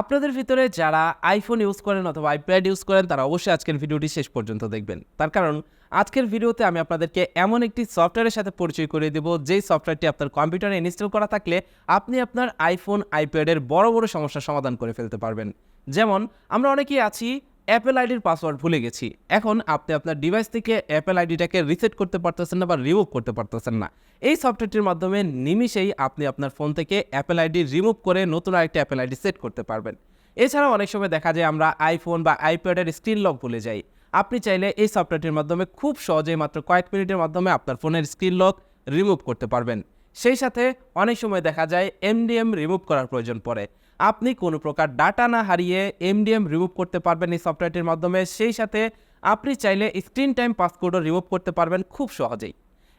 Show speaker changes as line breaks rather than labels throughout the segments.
আপনাদের ভিতরে যারা আইফোন ইউজ করেন অথবা আইপ্যাড ইউজ করেন, তারা অবশ্যই আজকের ভিডিওটি শেষ পর্যন্ত দেখবেন। তার কারণ, আজকের ভিডিওতে আমি আপনাদেরকে এমন একটি সফটওয়্যারের সাথে পরিচয় করে দেব, যেই সফটওয়্যারটি আপনার কম্পিউটারে ইনস্টল করা থাকলে আপনি আপনার আইফোন আইপ্যাডের বড় বড় সমস্যার সমাধান করে ফেলতে পারবেন। যেমন, আমরা অনেকেই আছি অ্যাপেল আইডির পাসওয়ার্ড ভুলে গেছি। এখন আপনি আপনার ডিভাইস থেকে অ্যাপেল আইডিটাকে রিসেট করতে পারতেছেন না বা রিমুভ করতে পারতেছেন না। এই সফটওয়্যারটির মাধ্যমে নিমিষেই আপনি আপনার ফোন থেকে অ্যাপেল আইডি রিমুভ করে নতুন আরেকটা অ্যাপেল আইডি সেট করতে পারবেন। এছাড়াও অনেক সময় দেখা যায় আমরা আইফোন বা আইপ্যাডের স্ক্রিন লক ভুলে যাই। আপনি চাইলে এই সফটওয়্যারটির মাধ্যমে খুব সহজেই মাত্র কয়েক মিনিটের মাধ্যমে আপনার ফোনের স্ক্রিন লক রিমুভ করতে পারবেন। সেই সাথে অনেক সময় দেখা যায় এমডিএম রিমুভ করার প্রয়োজন পড়ে। আপনি কোনো প্রকার ডাটা না হারিয়ে এমডিএম রিমুভ করতে পারবেন এই সফটওয়্যারটির মাধ্যমে। সেই সাথে আপনি চাইলে স্ক্রিন টাইম পাসকোডও রিমুভ করতে পারবেন খুব সহজেই।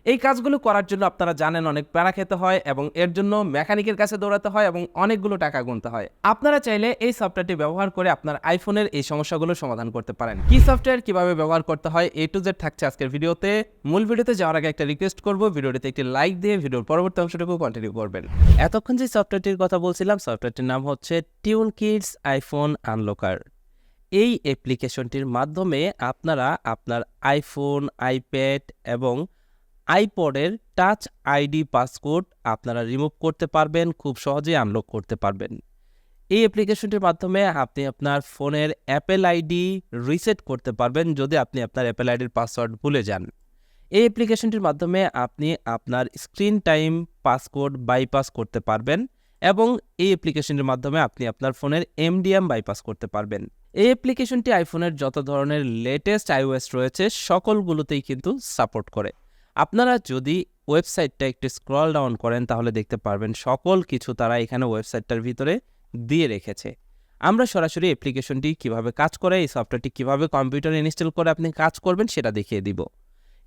এই কাজগুলো করার জন্য আপনারা জানেন অনেক প্যারা খেতে হয় এবং এর জন্য মেকানিকের কাছে দৌড়াতে হয় এবং অনেকগুলো টাকা গুনতে হয়। আপনারা চাইলে এই সফটওয়্যারটি ব্যবহার করে আপনার আইফোনের এই সমস্যাগুলো সমাধান করতে পারেন। কি সফটওয়্যার কীভাবে ব্যবহার করতে হয় এ টু জেড থাকছে আজকের ভিডিওতে। মূল ভিডিওতে যাওয়ার আগে একটা রিকোয়েস্ট করব, ভিডিওটিতে একটি লাইক দিয়ে ভিডিওর পরবর্তী অংশটুকু কন্টিনিউ করবেন। এতক্ষণ যে সফটওয়্যারটির কথা বলছিলাম, সফটওয়্যারটির নাম হচ্ছে টিউন কিডস আইফোন আনলকার এই অ্যাপ্লিকেশনটির মাধ্যমে আপনারা আপনার আইফোন আইপ্যাড এবং আইপডের টাচ আইডি পাসকোড আপনারা রিমুভ করতে পারবেন, খুব সহজেই আনলক করতে পারবেন। এই অ্যাপ্লিকেশনটির মাধ্যমে আপনি আপনার ফোনের অ্যাপেল আইডি রিসেট করতে পারবেন, যদি আপনি আপনার অ্যাপেল আইডির পাসওয়ার্ড ভুলে যান। এই অ্যাপ্লিকেশনটির মাধ্যমে আপনি আপনার স্ক্রিন টাইম পাসকোড বাইপাস করতে পারবেন এবং এই অ্যাপ্লিকেশনটির মাধ্যমে আপনি আপনার ফোনের এমডিএম বাইপাস করতে পারবেন। এই অ্যাপ্লিকেশনটি আইফোনের যত ধরনের লেটেস্ট আইওএস রয়েছে, সকলগুলোতেই কিন্তু সাপোর্ট করে। আপনারা যদি ওয়েবসাইটটা একটু স্ক্রল ডাউন করেন, তাহলে দেখতে পারবেন সকল কিছু তারা এখানে ওয়েবসাইটটার ভিতরে দিয়ে রেখেছে। আমরা সরাসরি অ্যাপ্লিকেশনটি কীভাবে কাজ করে, এই সফটওয়্যারটি কীভাবে কম্পিউটারে ইনস্টল করে আপনি কাজ করবেন সেটা দেখিয়ে দিব।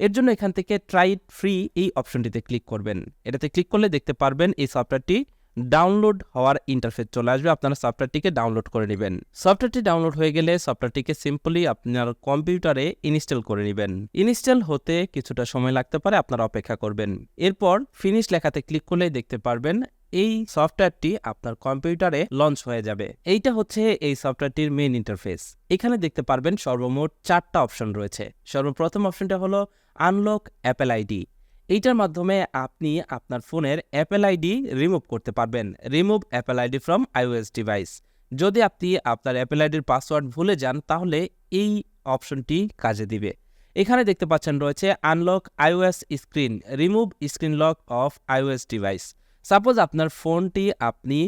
এর জন্য এখান থেকে ট্রাই ফ্রি এই অপশনটিতে ক্লিক করবেন। এটাতে ক্লিক করলে দেখতে পারবেন এই সফটওয়্যারটি ডাউনলোড হওয়ার ইন্টারফেস চলে আসবে। আপনারা সফটওয়্যারটিকে ডাউনলোড করে নেবেন। সফটওয়্যারটি ডাউনলোড হয়ে গেলে সফটওয়্যারটিকে সিম্পলি আপনার কম্পিউটারে ইনস্টল করে নেবেন। ইনস্টল হতে কিছুটা সময় লাগতে পারে, আপনারা অপেক্ষা করবেন। এরপর ফিনিশ লেখাতে ক্লিক করলেই দেখতে পারবেন এই সফটওয়্যারটি আপনার কম্পিউটারে লঞ্চ হয়ে যাবে। এইটা হচ্ছে এই সফটওয়্যারটির মেইন ইন্টারফেস এখানে দেখতে পারবেন সর্বমোট চারটা অপশন রয়েছে। সর্বপ্রথম অপশনটা হলো আনলক অ্যাপেল আইডি এইটার মাধ্যমে আপনি আপনার ফোনের অ্যাপেল আইডি রিমুভ করতে পারবেন। Remove Apple ID from iOS device যদি আপনি আপনার অ্যাপেল আইডির পাসওয়ার্ড ভুলে যান, তাহলে এই অপশনটি কাজে দিবে। এখানে দেখতে পাচ্ছেন রয়েছে unlock iOS screen remove screen lock of iOS device suppose আপনার ফোনটি আপনি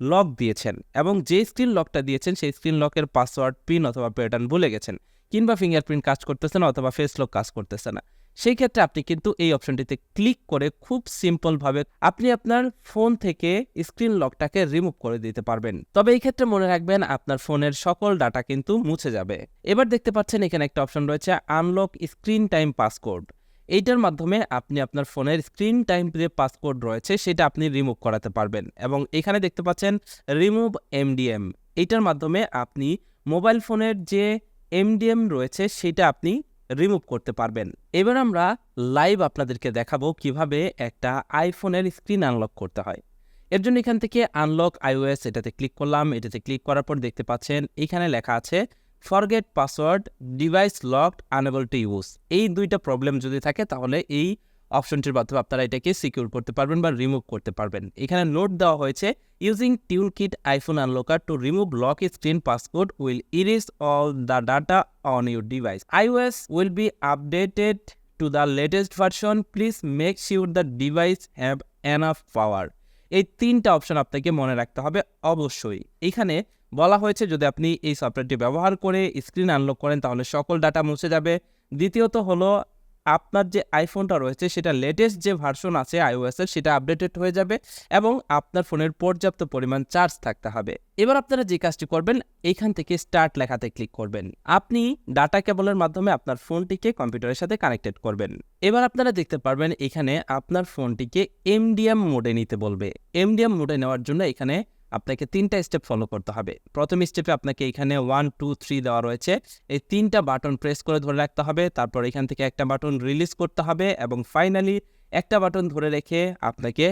লক দিয়েছেন এবং যে স্ক্রিন লকটা দিয়েছেন, সেই স্ক্রিন লকের পাসওয়ার্ড পিন অথবা প্যাটার্ন ভুলে গেছেন। কিংবা ফিঙ্গারপ্রিন্ট কাজ করতেছে না অথবা ফেস লক কাজ করতেছে না। সেই ক্ষেত্রে আপনি কিন্তু এই অপশনটিতে ক্লিক করে খুব সিম্পলভাবে আপনি আপনার ফোন থেকে স্ক্রিন লকটাকে রিমুভ করে দিতে পারবেন। তবে এই ক্ষেত্রে মনে রাখবেন আপনার ফোনের সকল ডাটা কিন্তু মুছে যাবে। এবার দেখতে পাচ্ছেন এখানে একটা অপশন রয়েছে আনলক স্ক্রিন টাইম পাসকোড এইটার মাধ্যমে আপনি আপনার ফোনের স্ক্রিন টাইম যে পাসকোড রয়েছে সেটা আপনি রিমুভ করাতে পারবেন এবং এখানে দেখতে পাচ্ছেন রিমুভ এমডিএম এইটার মাধ্যমে আপনি মোবাইল ফোনের যে এমডিএম রয়েছে সেটা আপনি রিমুভ করতে পারবেন। এবার আমরা লাইভ আপনাদেরকে দেখাবো কীভাবে একটা আইফোনের স্ক্রিন আনলক করতে হয়। এর জন্য এখান থেকে আনলক আইওএস এটাতে ক্লিক করলাম। এটাতে ক্লিক করার পর দেখতে পাচ্ছেন এখানে লেখা আছে forget password device locked unable to use এই দুইটা প্রবলেম যদি থাকে তাহলে এই অপশনটির মাধ্যমে আপনারা এটাকে সিকিউর করতে পারবেন বা রিমুভ করতে পারবেন। এখানে নোট দেওয়া হয়েছে using tool kit iPhone unlocker to remove lock screen passcode will erase all the data on your device iOS will be updated to the latest version. Please make sure the device have enough power এই তিনটা option আপনাকে মনে রাখতে হবে অবশ্যই। এখানে বলা হয়েছে, যদি আপনি এই সফটওয়্যারটি ব্যবহার করে স্ক্রিন আনলক করেন, তাহলে সকল ডাটা মুছে যাবে। দ্বিতীয়ত হলো আপনার যে আইফোনটা রয়েছে, সেটা লেটেস্ট যে ভার্সন আছে আইওএসের সেটা আপডেটেড হয়ে যাবে এবং আপনার ফোনের পর্যাপ্ত পরিমাণ চার্জ থাকতে হবে। এবার আপনারা যে কাজটি করবেন এইখান থেকে স্টার্ট লেখাতে ক্লিক করবেন। আপনি ডাটা কেবলের মাধ্যমে আপনার ফোনটিকে কম্পিউটারের সাথে কানেক্টেড করবেন। এবার আপনারা দেখতে পারবেন, এখানে আপনার ফোনটিকে এমডিএম মোডে নিতে বলবে। এমডিএম মোডে নেওয়ার জন্য এখানে আপনাকে তিনটা স্টেপ ফলো করতে হবে। প্রথম স্টেপে আপনাকে এখানে ওয়ান টু থ্রি দেওয়া রয়েছে। এই তিনটা বাটন প্রেস করে ধরে রাখতে হবে। তারপর এখান থেকে একটা বাটন রিলিজ করতে হবে এবং ফাইনালি একটা বাটন ধরে রেখে আপনাকে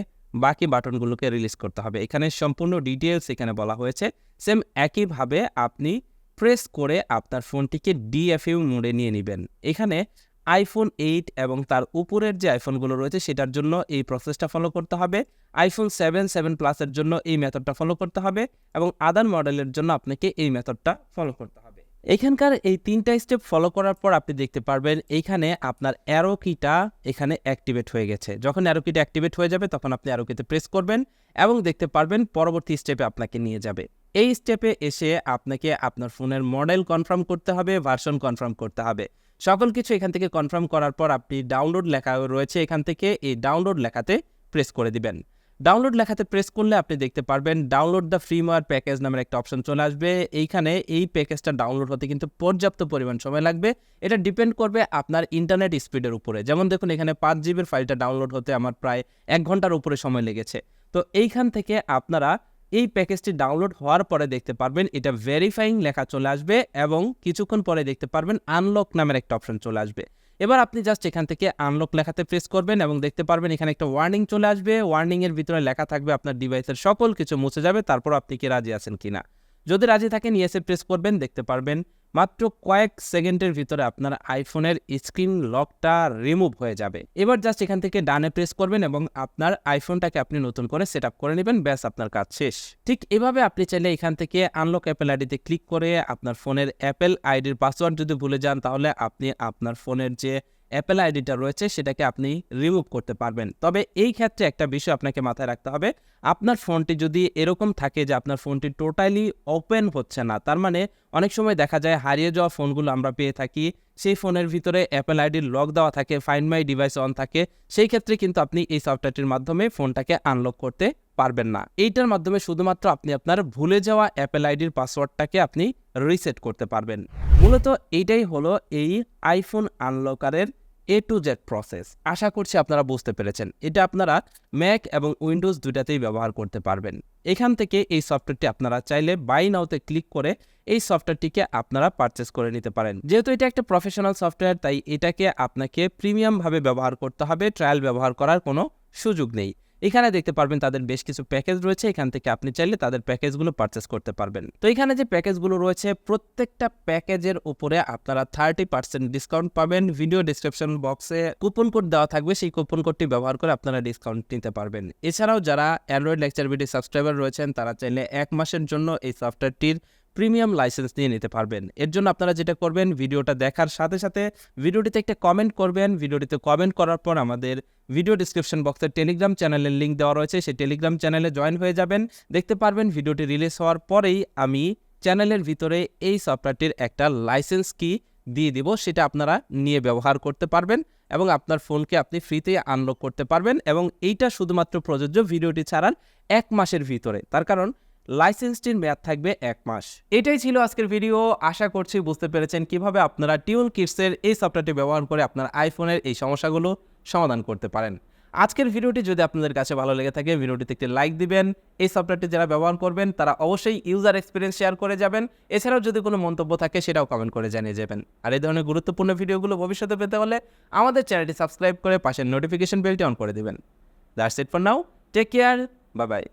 বাকি বাটনগুলোকে রিলিজ করতে হবে। এখানে সম্পূর্ণ ডিটেলস এখানে বলা হয়েছে। সেম একইভাবে আপনি প্রেস করে আপনার ফোনটিকে ডিএফইউ মোডে নিয়ে নেবেন। এখানে আইফোন এইট এবং তার উপরের যে আইফোনগুলো রয়েছে সেটার জন্য এই প্রসেসটা ফলো করতে হবে। আইফোন সেভেন সেভেন প্লাসের জন্য এই মেথডটা ফলো করতে হবে এবং আদার মডেলের জন্য আপনাকে এই মেথডটা ফলো করতে হবে। এখানকার এই তিনটা স্টেপ ফলো করার পর আপনি দেখতে পারবেন এইখানে আপনার অ্যারো কিটা এখানে অ্যাক্টিভেট হয়ে গেছে। যখন অ্যারো কিটা অ্যাক্টিভেট হয়ে যাবে তখন আপনি অ্যারো কিতে প্রেস করবেন এবং দেখতে পারবেন পরবর্তী স্টেপে আপনাকে নিয়ে যাবে। এই স্টেপে এসে আপনাকে আপনার ফোনের মডেল কনফার্ম করতে হবে ভার্সন কনফার্ম করতে হবে। সকল কিছু এখান থেকে কনফার্ম করার পর আপনি ডাউনলোড লেখা রয়েছে এখান থেকে, এই ডাউনলোড লেখাতে প্রেস করে দিবেন। ডাউনলোড লেখাতে প্রেস করলে আপনি দেখতে পারবেন ডাউনলোড দ্য ফ্রিমার প্যাকেজ নামের একটা অপশন চলে আসবে। এইখানে এই প্যাকেজটা ডাউনলোড হতে কিন্তু পর্যাপ্ত পরিমাণ সময় লাগবে। এটা ডিপেন্ড করবে আপনার ইন্টারনেট স্পিডের উপরে। যেমন দেখুন, এখানে পাঁচ জিবির ফাইলটা ডাউনলোড হতে আমার প্রায় এক ঘণ্টার উপরে সময় লেগেছে। তো এইখান থেকে আপনারা এই প্যাকেজটি ডাউনলোড হওয়ার পরে দেখতে পারবেন এটা ভেরিফাইং লেখা চলে আসবে এবং কিছুক্ষণ পরে দেখতে পারবেন আনলক নামের একটা অপশন চলে আসবে। এবার আপনি জাস্ট এখান থেকে আনলক লেখাতে প্রেস করবেন এবং দেখতে পারবেন এখানে একটা ওয়ার্নিং চলে আসবে। ওয়ার্নিংয়ের ভিতরে লেখা থাকবে আপনার ডিভাইসের সকল কিছু মুছে যাবে, তারপর আপনি কি রাজি আছেন কিনা। যদি রাজি থাকেন ইয়েসে প্রেস করবেন, দেখতে পারবেন। মাত্র কয়েক সেকেন্ডের ভিতরে আপনার আইফোনের স্ক্রিন লকটা রিমুভ হয়ে যাবে। এবার জাস্ট এখান থেকে ডানে প্রেস করবেন এবং আপনার আইফোনটাকে আপনি নতুন করে সেট করে নেবেন। ব্যাস, আপনার কাজ শেষ। ঠিক এভাবে আপনি চাইলে এখান থেকে আনলক অ্যাপেল আইডিতে ক্লিক করে আপনার ফোনের অ্যাপেল আইডির পাসওয়ার্ড যদি ভুলে যান, তাহলে আপনি আপনার ফোনের যে অ্যাপেল আইডিটা রয়েছে, সেটাকে আপনি রিমুভ করতে পারবেন। তবে এই ক্ষেত্রে একটা বিষয় আপনাকে মাথায় রাখতে হবে, আপনার ফোনটি যদি এরকম থাকে যে আপনার ফোনটি টোটালি ওপেন হচ্ছে না, তার মানে অনেক সময় দেখা যায় হারিয়ে যাওয়া ফোনগুলো আমরা পেয়ে থাকি, সেই ফোনের ভিতরে অ্যাপেল আইডির লক দেওয়া থাকে ফাইন মাই ডিভাইস অন থাকে, সেই ক্ষেত্রে কিন্তু আপনি এই সফটওয়্যারটির মাধ্যমে ফোনটাকে আনলক করতে পারবেন না। এইটার মাধ্যমে শুধুমাত্র আপনি আপনার ভুলে যাওয়া অ্যাপেল আইডির পাসওয়ার্ডটাকে আপনি রিসেট করতে পারবেন। মূলত এইটাই হলো এই আইফোন আনলকারের এ টু জেড প্রসেস আশা করছি আপনারা বুঝতে পেরেছেন। এটা আপনারা ম্যাক এবং উইন্ডোজ দুটাতেই ব্যবহার করতে পারবেন। এখান থেকে এই সফটওয়্যারটি আপনারা চাইলে বাই নাওতে ক্লিক করে এই সফটওয়্যারটিকে আপনারা পারচেস করে নিতে পারেন। যেহেতু এটা একটা প্রফেশনাল সফটওয়্যার, তাই এটাকে আপনাকে প্রিমিয়ামভাবে ব্যবহার করতে হবে। ট্রায়াল ব্যবহার করার কোনো সুযোগ নেই। এখানে দেখতে পারবেন তাদের বেশ কিছু প্যাকেজ রয়েছে, এখান থেকে আপনি চাইলে তাদের প্যাকেজগুলো পারচেস করতে পারবেন। তো এখানে যে প্যাকেজগুলো রয়েছে, প্রত্যেকটা প্যাকেজের উপরে আপনারা থার্টি পার্সেন্ট ডিসকাউন্ট পাবেন। ভিডিও ডিসক্রিপশন বক্সে কুপন কোড দেওয়া থাকবে, সেই কুপন কোডটি ব্যবহার করে আপনারা ডিসকাউন্ট নিতে পারবেন। এছাড়াও যারা অ্যান্ড্রয়েড লেকচার ভিডিও সাবস্ক্রাইবার রয়েছেন, তারা চাইলে এক মাসের জন্য এই সফটওয়্যারটির প্রিমিয়াম লাইসেন্স নিয়ে নিতে পারবেন। এর জন্য আপনারা যেটা করবেন ভিডিওটা দেখার সাথে সাথে ভিডিওটিতে একটা কমেন্ট করবেন। ভিডিওটিতে কমেন্ট করার পর আমাদের ভিডিও ডিসক্রিপশন বক্সে টেলিগ্রাম চ্যানেলের লিঙ্ক দেওয়া রয়েছে। সেই টেলিগ্রাম চ্যানেলে জয়েন হয়ে যাবেন। দেখতে পারবেন ভিডিওটি রিলিজ হওয়ার পরেই আমি চ্যানেলের ভিতরে এই সফটওয়্যারটির একটা লাইসেন্স কি দিয়ে দিব, সেটা আপনারা নিয়ে ব্যবহার করতে পারবেন এবং আপনার ফোনকে আপনি ফ্রিতে আনলক করতে পারবেন এবং এইটা শুধুমাত্র প্রযোজ্য ভিডিওটি ছাড়ার এক মাসের ভিতরে। তার কারণ লাইসেন্সটির মেয়াদ থাকবে এক মাস। এটাই ছিল আজকের ভিডিও আশা করছি বুঝতে পেরেছেন কীভাবে আপনারা টিউন কিটসের এই সফটওয়্যারটি ব্যবহার করে আপনার আইফোনের এই সমস্যাগুলো সমাধান করতে পারেন। আজকের ভিডিওটি যদি আপনাদের কাছে ভালো লেগে থাকে, ভিডিওটিতে একটি লাইক দিবেন। এই সফটওয়্যারটি যারা ব্যবহার করবেন, তারা অবশ্যই ইউজার এক্সপিরিয়েন্স শেয়ার করে যাবেন। এছাড়াও যদি কোনো মন্তব্য থাকে, সেটাও কমেন্ট করে জানিয়ে যাবেন। আর এই ধরনের গুরুত্বপূর্ণ ভিডিওগুলো ভবিষ্যতে পেতে হলে আমাদের চ্যানেলটি সাবস্ক্রাইব করে পাশের নোটিফিকেশন বেলটি অন করে দেবেন। That's it for now take care bye bye